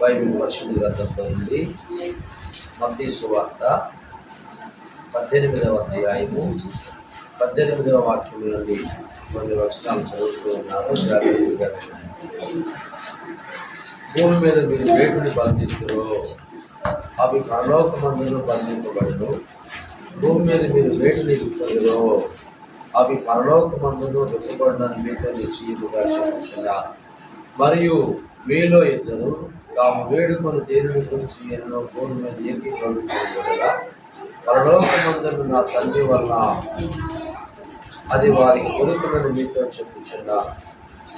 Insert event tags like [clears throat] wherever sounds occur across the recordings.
Bible పరిశుద్ధ గ్రంథంలో ఉంది. మత్తీసు వార్త పద్దెనిమిదవ అధ్యాయము పద్దెనిమిదవ వాక్యం నుండి కొన్ని వచనాలు చదువుతూ ఉన్నారు జాగ్రత్తగా భూమి మీద మీరు వేటుని బంధించరు అవి పరలోకమందును బంధింపబడను. భూమి మీద మీరు వేటుని విప్పగలరు అవి పరలోకమందును విప్పబడిన మీతో నిశ్చయముగా చెప్పుతున్నా మరియు మీలో ఇద్దరు తాము వేడుకొని దేవుని గురించి ఎన్నో భూమి మీద ఏకీభవించగా పరలోకమందరు నా తండ్రి వల్ల అది వారి కొడుకులను మీతో చెప్పుచున్నా.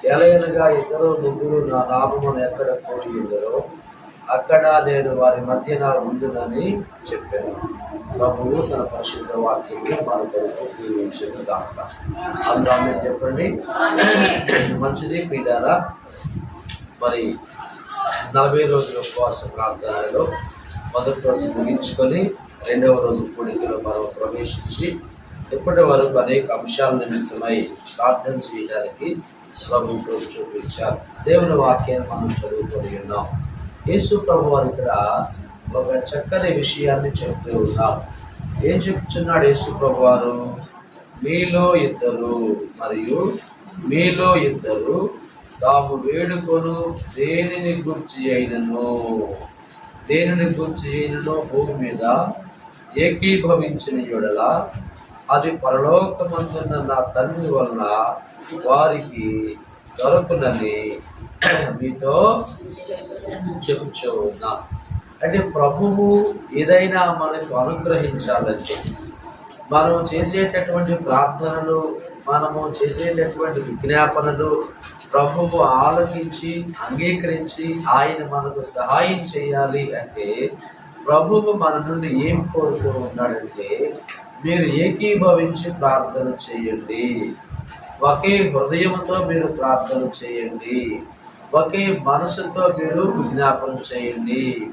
ఎలయనగా ఇద్దరు ముగ్గురు నా నామమును ఎక్కడ కోరి ఇద్దరో అక్కడ నేను వారి మధ్యన ఉండునని చెప్పాను. ప్రభువు తన పరిశుద్ధ వాక్యాన్ని మన కొరకు దీవించిన దాకా అందులో మీరు చెప్పండి. మంచిది పీడారా మరి నలభై రోజుల ఉపవాస ప్రార్థనలో మొదటి రోజు ముగించుకొని రెండవ రోజు కూడికలో మనం ప్రవేశించి ఇప్పటి వరకు అనేక అంశాల నిమిత్తమై ప్రార్థన చేయడానికి ప్రభుత్వం చూపించారు. దేవుని వాక్యాన్ని మనం చదువుకొని ఉన్నాం. యేసు ప్రభు వారు ఇక్కడ ఒక చక్కని విషయాన్ని చెప్తూ ఉన్నారు. ఏం చెప్తున్నాడు యేసు ప్రభు వారు మీలో ఇద్దరు మరియు మీలో ఇద్దరు తాము వేడుకొను దేనిని గుర్చి అయినను? దేనిని గుర్చి అయినను? భూమి మీద ఏకీభవించిన యుడల అది పరలోకమందున్న నా తండ్రి వలన వారికి దొరకునని మీతో చెప్పుచూ అంటే ప్రభువు ఏదైనా మనకు అనుగ్రహించాలంటే మనం చేసేటటువంటి ప్రార్థనలు మనము చేసేటటువంటి విజ్ఞాపనలు ప్రభువు ఆలోచించి అంగీకరించి ఆయన మనకు సహాయం చేయాలి అంటే ప్రభువు మన నుండి ఏం కోరుతూ ఉన్నాడంటే మీరు ఏకీభవించి ప్రార్థన చేయండి. ఒకే హృదయంతో మీరు ప్రార్థన చేయండి. ఒకే మనసుతో మీరు విజ్ఞాపన చేయండి.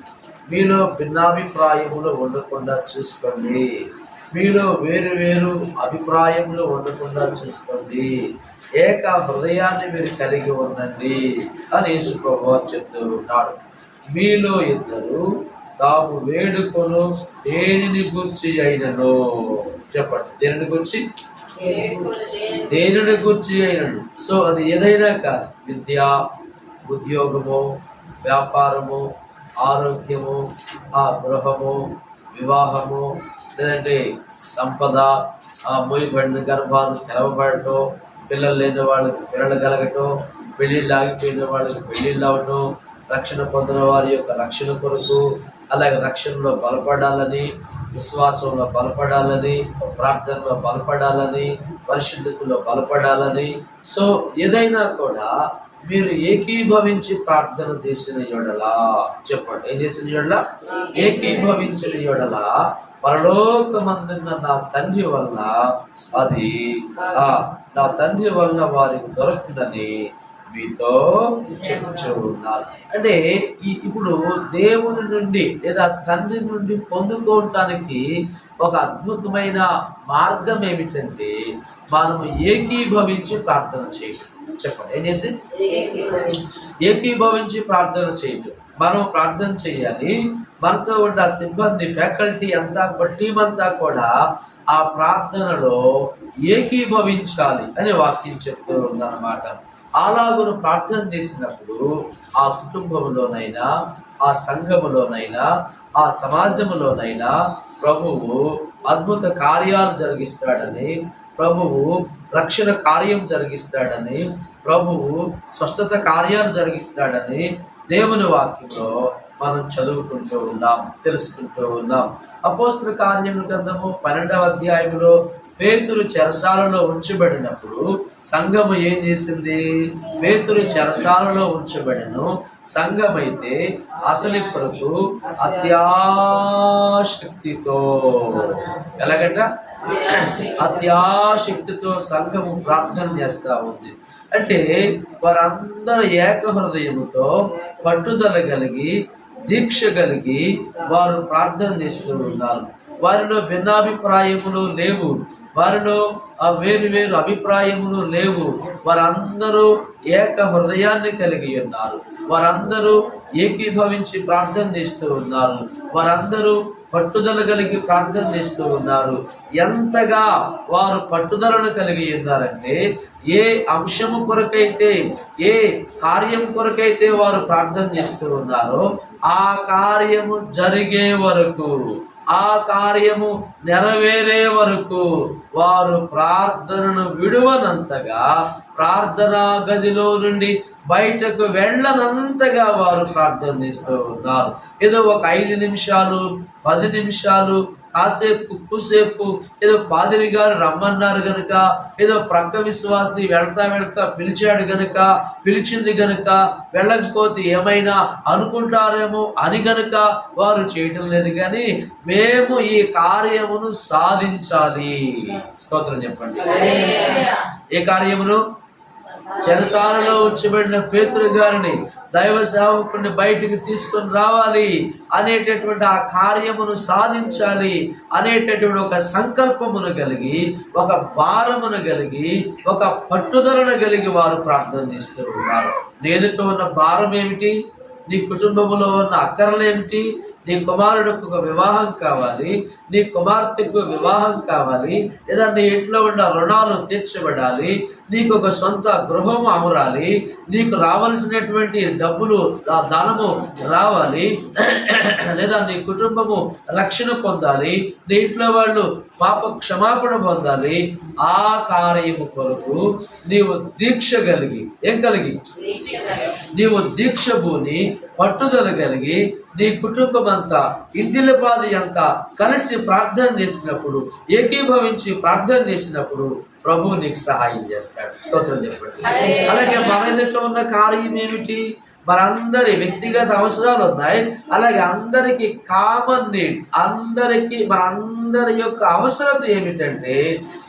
మీలో భిన్నాభిప్రాయములు ఉండకుండా చూసుకోండి. మీలో వేరు వేరు అభిప్రాయములు ఉండకుండా చూసుకోండి. ఏక హృదయాన్ని మీరు కలిగి ఉండండి అని యేసుప్రభు చెప్తూ ఉన్నాడు మీలో ఇద్దరు తాము వేడుకొను దేనిని గుర్చి అయినను? చెప్పండి. దేనిని గురించి? దేనిని గుర్చి అయినను? సో అది ఏదైనా కాదు. విద్య ఉద్యోగము వ్యాపారము ఆరోగ్యము ఆ గృహము వివాహము లేదంటే సంపద ఆ మొయ్యబడిన గర్భాలు తెరవబడటం పిల్లలు లేని వాళ్ళకి పిల్లలు కలగటం పెళ్ళిళ్ళు ఆగిపోయిన వాళ్ళకి పెళ్ళిళ్ళు అవటం రక్షణ పొందిన వారి యొక్క రక్షణ కొరకు అలాగే రక్షణలో బలపడాలని విశ్వాసంలో బలపడాలని ప్రార్థనలో బలపడాలని పరిశుద్ధతలో బలపడాలని. సో ఏదైనా కూడా మీరు ఏకీభవించి ప్రార్థన చేసిన ఎడలా చెప్పండి. ఏం చేసిన ఎడలా ఏకీభవించిన ఎడలా పరలోకమందున్న నా తండ్రి వల్ల అది నా తండ్రి వల్ల వారికి దొరకదని మీతో చెప్పుచూ ఉన్నారు అంటే ఇప్పుడు దేవుని నుండి లేదా తండ్రి నుండి పొందుకోవటానికి ఒక అద్భుతమైన మార్గం ఏమిటంటే మనం ఏకీభవించి ప్రార్థన చేయటం. చెప్పండి ఏం చేసి? ఏకీభవించి ప్రార్థన చేయటం. మనం ప్రార్థన చేయాలి. మనతో ఉన్న సిబ్బంది ఫ్యాకల్టీ అంతా టీం అంతా కూడా ఆ ప్రార్థనలో ఏకీభవించాలి అని వాక్యం చెప్తూ ఉందన్నమాట అలాగును ప్రార్థన చేసినప్పుడు ఆ కుటుంబంలోనైనా ఆ సంఘములోనైనా ఆ సమాజంలోనైనా ప్రభువు అద్భుత కార్యాలు జరిగిస్తాడని ప్రభువు రక్షణ కార్యం జరిగిస్తాడని ప్రభువు స్వస్థత కార్యాలు జరిగిస్తాడని దేవుని వాక్యంలో మనం చదువుకుంటూ ఉన్నాం తెలుసుకుంటూ ఉన్నాం. అపోస్తుల కార్యముల గ్రంథము పన్నెండవ అధ్యాయంలో పేతురు చెరసాలలో ఉంచబడినప్పుడు సంఘము ఏం చేసింది? పేతురు చెరసాలలో ఉంచబడిను. సంఘమైతే అతని కొరకు అత్యాశక్తితో ఎలాగంట? అత్యాశక్తితో సంఘము ప్రార్థన చేస్తూ ఉంది. అంటే వారందరూ ఏక హృదయముతో పట్టుదల కలిగి దీక్ష కలిగి వారు ప్రార్థన చేస్తూ ఉన్నారు. వారిలో భిన్నాభిప్రాయములు లేవు. వారిలో ఆ వేరు వేరు అభిప్రాయములు లేవు. వారందరూ ఏక హృదయాన్ని కలిగి ఉన్నారు. వారందరూ ఏకీభవించి ప్రార్థన చేస్తూ ఉన్నారు. వారందరూ పట్టుదల కలిగి ప్రార్థన చేస్తూ ఉన్నారు. ఎంతగా వారు పట్టుదలను కలిగి ఉన్నారంటే ఏ అంశము కొరకైతే ఏ కార్యం కొరకైతే వారు ప్రార్థన చేస్తూ ఉన్నారో ఆ కార్యము జరిగే వరకు ఆ కార్యము నెరవేరే వరకు వారు ప్రార్థనను విడువనంతగా ప్రార్థనా గదిలో నుండి బయటకు వెళ్ళనంతగా వారు ప్రార్థన చేస్తూ ఉన్నారు. ఏదో ఒక ఐదు నిమిషాలు పది నిమిషాలు కాసేపు కూసేపు ఏదో పాదిరి గారు రమ్మన్నారు గనుక ఏదో ప్రక్క విశ్వాసి వెళ్తా వెళ్తా పిలిచాడు గనుక పిలిచింది గనుక వెళ్ళకపోతే ఏమైనా అనుకుంటారేమో అని గనుక వారు చేయటం లేదు కానీ మేము ఈ కార్యమును సాధించాలి. స్తోత్రం చెప్పండి. ఏ కార్యమును చెరసాలలో ఉంచబడిన పేతురు గారిని దైవ సేవకుని బయటికి తీసుకొని రావాలి అనేటటువంటి ఆ కార్యమును సాధించాలి అనేటటువంటి ఒక సంకల్పమును కలిగి ఒక భారమును కలిగి ఒక పట్టుదలను కలిగి వారు ప్రార్థన చేస్తూ ఉన్నారు. నీ ఉన్న భారం ఏమిటి? నీ కుటుంబంలో ఉన్న అక్కరలేమిటి? నీ కుమారుడికి ఒక వివాహం కావాలి నీ కుమార్తెకు వివాహం కావాలి లేదా నీ ఇంట్లో ఉన్న రుణాలు తీర్చబడాలి నీకు ఒక సొంత గృహం అమరాలి నీకు రావాల్సినటువంటి డబ్బులు దా- దానము రావాలి లేదా నీ కుటుంబము రక్షణ పొందాలి నీ ఇంట్లో వాళ్ళు పాప క్షమాపణ పొందాలి ఆ కార్యము కొరకు నీవు దీక్ష కలిగి ఏం కలిగి? నీవు దీక్ష భూని పట్టుదల కలిగి నీ కుటుంబం అంతా ఇంటిల బాధ అంతా కలిసి ప్రార్థన చేసినప్పుడు ఏకీభవించి ప్రార్థన చేసినప్పుడు ప్రభు నీకు సహాయం చేస్తాడు. స్తోత్రం చెప్పండి. అలాగే మన ఎదుట ఉన్న కార్యం ఏమిటి? మనందరి వ్యక్తిగత అవసరాలు ఉన్నాయి. అలాగే అందరికి కామన్ నీడ్ అందరికి మన అందరి యొక్క అవసరత ఏమిటంటే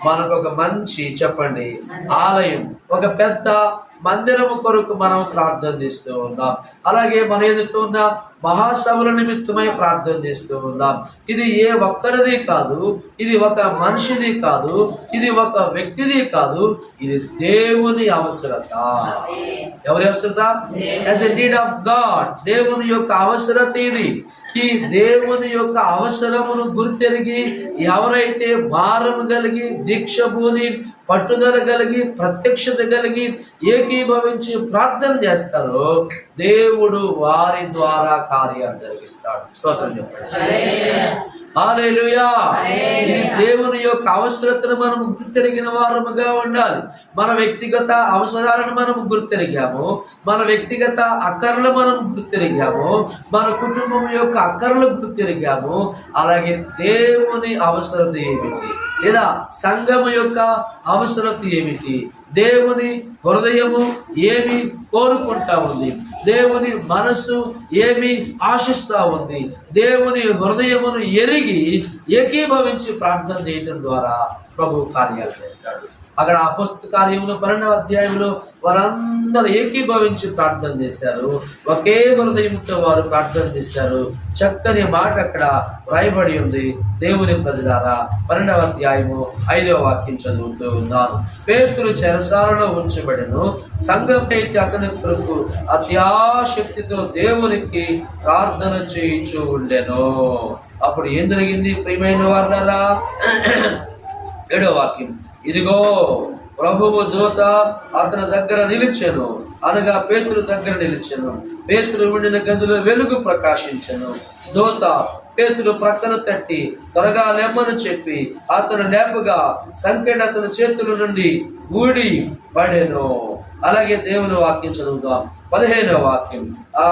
మనకు ఒక మంచి చెప్పండి ఆలయం ఒక పెద్ద మందిరము కొరకు మనం ప్రార్థన చేస్తూ ఉన్నాం అలాగే మన ఎదుట ఉన్న మహాసభల నిమిత్తమై ప్రార్థన చేస్తూ ఉన్నాం ఇది ఏ ఒక్కరిది కాదు ఇది ఒక మనిషిది కాదు ఇది ఒక వ్యక్తిది కాదు ఇది దేవుని అవసరత. ఎవరి అవసరత? As a need of God దేవుని యొక్క అవసరత ఇది. ఈ దేవుని యొక్క అవసరమును గుర్తెరిగి ఎవరైతే భారం కలిగి దీక్ష భూని పట్టుదల కలిగి ప్రత్యక్షత కలిగి ఏకీభవించి ప్రార్థన చేస్తారో దేవుడు వారి ద్వారా కార్యాలు జరిగిస్తాడు. స్తోత్రం చెప్పండి. ఇది దేవుని యొక్క అవసరతను మనం గుర్తెరిగిన వారముగా ఉండాలి. మన వ్యక్తిగత అవసరాలను మనం గుర్తెరిగాము. మన వ్యక్తిగత అక్కర్లు మనం గుర్తెరిగాము. మన కుటుంబం యొక్క అక్కర్లు గుర్తెరిగాము. అలాగే దేవుని అవసరత ఏమిటి? లేదా సంఘము యొక్క అవసరత ఏమిటి? దేవుని హృదయము ఏమి కోరుకుంటా ఉంది? దేవుని మనస్సు ఏమి ఆశిస్తా ఉంది? దేవుని హృదయమును ఎరిగి ఏకీభవించి ప్రార్థన చేయటం ద్వారా ప్రభు కార్యాలు చేస్తాడు. అక్కడ అపస్తు కార్యములు పన్నెండవ అధ్యాయంలో వారందరూ ఏకీభవించి ప్రార్థన చేశారు. ఒకే హృదయంతో వారు ప్రార్థన చేశారు. చక్కని మాట అక్కడ రాయబడి ఉంది. దేవుని ప్రజలారా పన్నెండవ అధ్యాయము ఐదవ వాక్యం చదువుతూ ఉన్నారు. పేతులు చెరసాలలో ఉంచబడను. సంఘం అయితే అతని కొరకు అత్యాశక్తితో దేవునికి ప్రార్థన చేయించు ఉండెను. అప్పుడు ఏం జరిగింది ప్రియమైన వారులారా? ఏడో వాక్యం. ఇదిగో ప్రభువు దూత అతని దగ్గర నిలిచాను. అనగా పేతుల దగ్గర నిలిచాను. పేతులు ఉండిన గదిలో వెలుగు ప్రకాశించను. దూత పేతులు ప్రక్కన తట్టి త్వరగా లెమ్మను చెప్పి అతను లేపగా సంకెట్ అతని చేతుల నుండి ఊడి పడెను. అలాగే దేవుని వాక్యం చదువుతాం పదిహేనవ వాక్యం. ఆ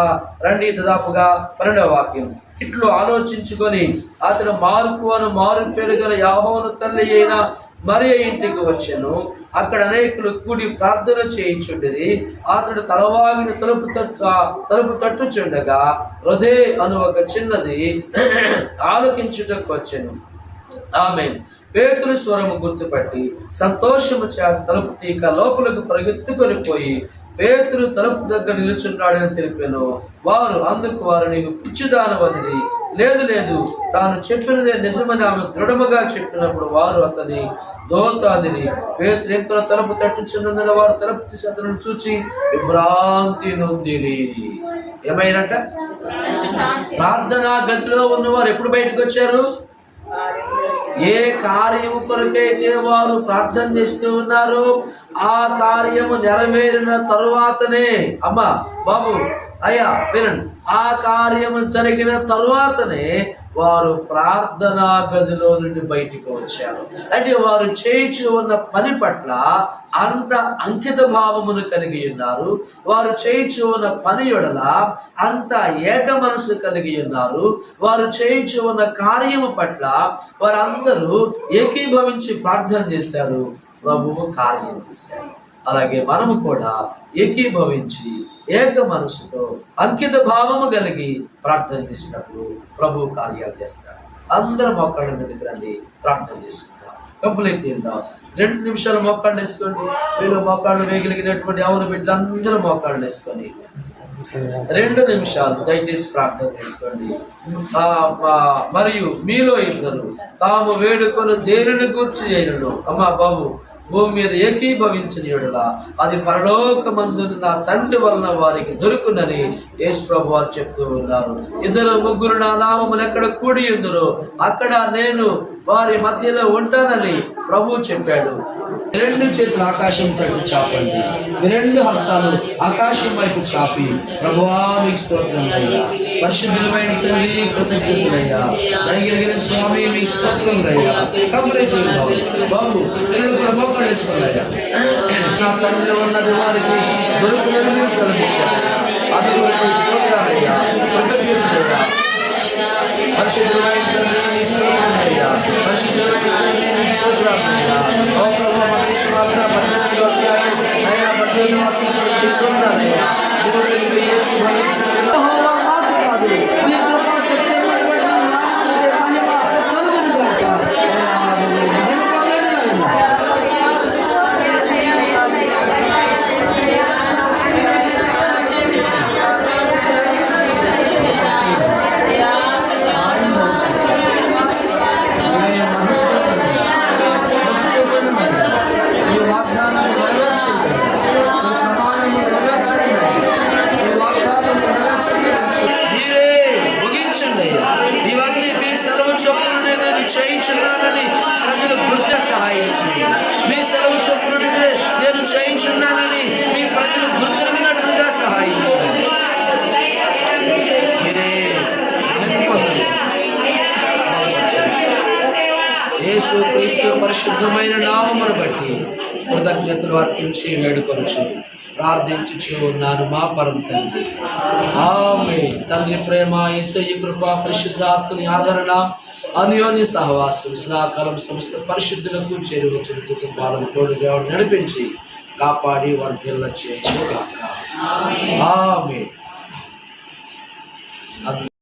రండి దాదాపుగా పన్నెండవ వాక్యం. ఇట్లు ఆలోచించుకొని అతను మార్పు అను మారు పేరు గల యాహోను తల్లి అయిన మరి ఇంటికి వచ్చాను. అక్కడ అనేకులు కూడి ప్రార్థన చేయించుండేది అతడు తలవాగిన తలుపు తట్టు తలుపు తట్టుచుండగా హృదయ అను ఒక చిన్నది [clears throat] ఆలోకించుటకు వచ్చాను. ఆమె పేతుల స్వరము గుర్తుపట్టి సంతోషము చేత తలుపు తీక లోపలకు పరిగెత్తుకొని పోయి పేతులు తలుపు దగ్గర నిలుచున్నాడని తెలిపాను వారు అందుకు వారు నీకు పిచ్చిదానవని లేదు లేదు తాను చెప్పినదే నిజమని ఆమె దృఢముగా చెప్పినప్పుడు వారు అతని దోతాదిని పేతులు ఎక్కువ తలుపు తట్టుచున్నందున వారు తలుపు తీసి అతను చూచి విభ్రాంతి నొందిరి ఏమైనట ప్రార్థనా గదిలో ఉన్నవారు ఎప్పుడు బయటకు వచ్చారు? ఏ కార్యము కొరకైతే వారు ప్రార్థన చేస్తూ ఉన్నారు ఆ కార్యము నెరవేరిన తరువాతనే అమ్మ బాబు అయ్యా వినండి. ఆ కార్యము జరిగిన తరువాతనే వారు ప్రార్థనా గదిలో నుండి బయటికి వచ్చారు. అంటే వారు చేయించి ఉన్న పని పట్ల అంత అంకిత భావమును కలిగి ఉన్నారు. వారు చేయించి ఉన్న పని యొడల అంత ఏక మనసు కలిగి ఉన్నారు. వారు చేయించి ఉన్న కార్యము పట్ల వారందరూ ఏకీభవించి ప్రార్థన చేశారు. ప్రభువు కార్యం చేశారు అలాగే మనము కూడా ఏకీభవించి ఏక మనసుతో అంకిత భావము కలిగి ప్రార్థన చేసినప్పుడు ప్రభు కార్యాలు చేస్తాడు. అందరం మొక్కడి మీదకి రండి ప్రార్థన చేసుకుంటాం కంప్లీట్ తిందాం. రెండు నిమిషాలు మొక్కాళ్ళు వేసుకోండి. మీరు మొక్కాళ్ళు వేయగలిగినటువంటి ఎవరు బిడ్డలందరూ మొక్కాళ్ళు వేసుకొని రెండు నిమిషాలు దయచేసి ప్రార్థన చేసుకోండి. మరియు మీలో ఇద్దరు తాము వేడుకొని దేనిని గూర్చి చేయను అమ్మా బాబు భూమి మీద ఏకీభవించిన అది పరలోకమందున్న నా తండ్రి వలన వారికి దొరుకునని యేసు ప్రభు వారు చెప్తూ ఉన్నారు. ఇద్దరు ముగ్గురు నా నామములు ఎక్కడ కూడి ఉందరో అక్కడ నేను వారి మధ్యలో ఉంటానని ప్రభు చెప్పాడు. రెండు చేతులు ఆకాశం పైకి చాపండి. రెండు హస్తాలు ఆకాశం వైపు చాపి ప్రభువా మీకు స్తోత్రం పరిశుద్ధమైన కృతజ్ఞతలయ్యా. దయగలిగిన స్వామి మీకు స్తోత్రం అయ్యా కంప్లీట్ బాబు రెండు కూడా మోకాలు వేసుకోవాలయ్యా నా తండ్రి ఉన్నది వారికి దొరుకుదని మీరు సెలవిచ్చారు అది మీకు స్తోత్రాలయ్యా కృతజ్ఞతలయ్యా పరిశుద్ధమైన తండ్రి మీకు స్తోత్రమయ్యా పరిశుద్ధమైన తండ్రి మీకు స్తోత్రమయ్యా ఓ ప్రభు మన విశ్వాస పద్ధతిలో వచ్చారు అయ్యా పద్ధతిలో తీసుకుంటారయ్యా దేవుడికి ఏమి భరించిన పరిశుద్ధమైన నామమును బట్టి కృతజ్ఞతలు అర్పించి వేడుకొచ్చు ప్రార్థించుచు ఉన్నాను మా పరం తండ్రి. ఆమె తండ్రి ప్రేమ ఈసయ్య కృప పరిశుద్ధాత్మని ఆదరణ అన్యోన్య సహవాసం సదాకాలం సమస్త పరిశుద్ధులకు చేరి వచ్చిన కుటుంబాలను తోడుగా నడిపించి కాపాడి వర్ధిల్ల చేయను ఆమె